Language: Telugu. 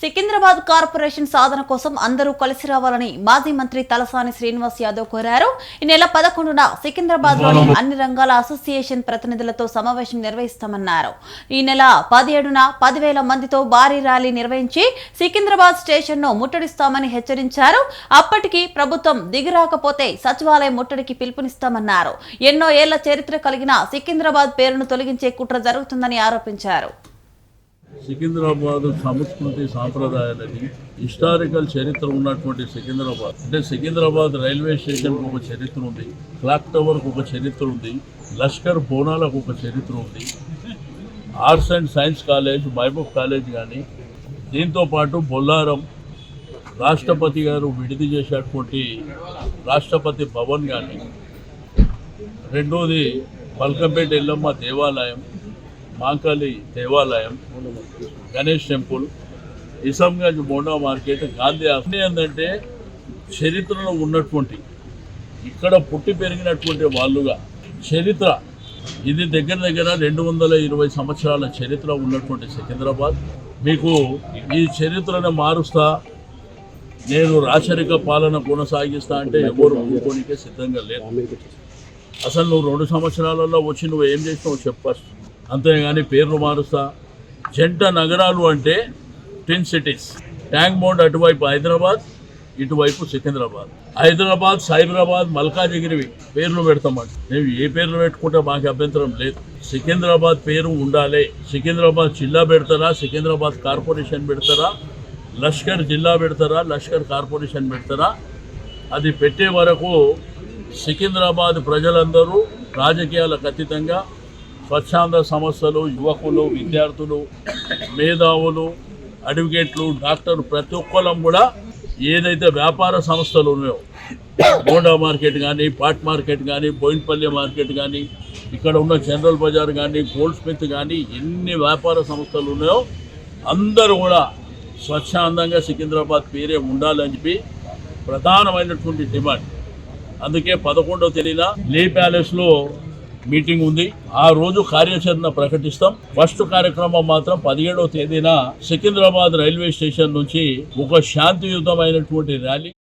సికింద్రాబాద్ కార్పొరేషన్ సాధన కోసం అందరూ కలిసి రావాలని మాజీ మంత్రి తలసాని శ్రీనివాస్ యాదవ్ కోరారు. ఈ నెల పదకొండున సికింద్రాబాద్లోని అన్ని రంగాల అసోసియేషన్ ప్రతినిధులతో సమావేశం నిర్వహిస్తామన్నారు. ఈ నెల పదిహేడున పదివేల మందితో భారీ ర్యాలీ నిర్వహించి సికింద్రాబాద్ స్టేషన్ను ముట్టడిస్తామని హెచ్చరించారు. అప్పటికి ప్రభుత్వం దిగిరాకపోతే సచివాలయం ముట్టడికి పిలుపునిస్తామన్నారు. ఎన్నో ఏళ్ళ చరిత్ర కలిగిన సికింద్రాబాద్ పేరును తొలగించే కుట్ర జరుగుతుందని ఆరోపించారు. సికింద్రాబాద్ సంస్కృతి సాంప్రదాయాలని హిస్టారికల్ చరిత్ర ఉన్నటువంటి సికింద్రాబాద్. అంటే సికింద్రాబాద్ రైల్వే స్టేషన్కి ఒక చరిత్ర ఉంది. క్లాక్ టవర్కి ఒక చరిత్ర ఉంది. లష్కర్ బోనాలకు ఒక చరిత్ర ఉంది. Arts and science college Mahbub college కానీ దీంతో పాటు బొల్లారం రాష్ట్రపతి గారు విడిది చేసేటువంటి రాష్ట్రపతి భవన్ కానీ రెండోది మల్కంపేట ఎల్లమ్మ దేవాలయం మాంకాళి దేవాలయం గణేష్ టెంపుల్ ఇసంగంజ్ బోండా మార్కెట్ గాంధీ అన్నీ ఏంటంటే చరిత్రలో ఉన్నటువంటి ఇక్కడ పుట్టి పెరిగినటువంటి వాళ్ళుగా చరిత్ర. ఇది దగ్గర దగ్గర రెండు వందల ఇరవై సంవత్సరాల చరిత్ర ఉన్నటువంటి సికింద్రాబాద్. మీకు ఈ చరిత్రను మారుస్తా నేను రాచరిక పాలన కొనసాగిస్తా అంటే ఎవరు ఊరుకోనికే సిద్ధంగా లేదు అసలు నువ్వు రెండు సంవత్సరాలలో వచ్చి నువ్వు ఏం చేసినావు చెప్పారు అంతేగాని పేర్లు మారుస్తా. జంట నగరాలు అంటే టెన్ సిటీస్ ట్యాంక్ బౌండ్ అటువైపు హైదరాబాద్ ఇటువైపు సికింద్రాబాద్. హైదరాబాద్ సైబరాబాద్ మల్కాజిగిరివి పేర్లు పెడతామంట మేము ఏ పేర్లు పెట్టుకుంటే మాకు అభ్యంతరం లేదు. సికింద్రాబాద్ పేరు ఉండాలి. సికింద్రాబాద్ జిల్లా పెడతారా? సికింద్రాబాద్ కార్పొరేషన్ పెడతారా? లష్కర్ జిల్లా పెడతారా? లష్కర్ కార్పొరేషన్ పెడతారా? అది పెట్టే వరకు సికింద్రాబాద్ ప్రజలందరూ రాజకీయాలకు అతీతంగా స్వచ్ఛంద సంస్థలు యువకులు విద్యార్థులు మేధావులు అడ్వకేట్లు డాక్టర్ ప్రతి ఒక్కరం కూడా ఏదైతే వ్యాపార సంస్థలు ఉన్నాయో బోండా మార్కెట్ కానీ పాట్ మార్కెట్ కానీ బోయిన్పల్లి మార్కెట్ కానీ ఇక్కడ ఉన్న జనరల్ బజార్ కానీ గోల్డ్ స్మిత్ కానీ ఎన్ని వ్యాపార సంస్థలు ఉన్నాయో అందరూ కూడా స్వచ్ఛందంగా సికింద్రాబాద్ పేరే ఉండాలని చెప్పి ప్రధానమైనటువంటి డిమాండ్. అందుకే పదకొండవ తేదీన లే ప్యాలెస్లో మీటింగ్ ఉంది. ఆ రోజు కార్యాచరణ ప్రకటిస్తాం. ఫస్ట్ కార్యక్రమం మాత్రం పదిహేడవ తేదీన సికింద్రాబాద్ రైల్వే స్టేషన్ నుంచి ఒక శాంతియుతమైనటువంటి ర్యాలీ.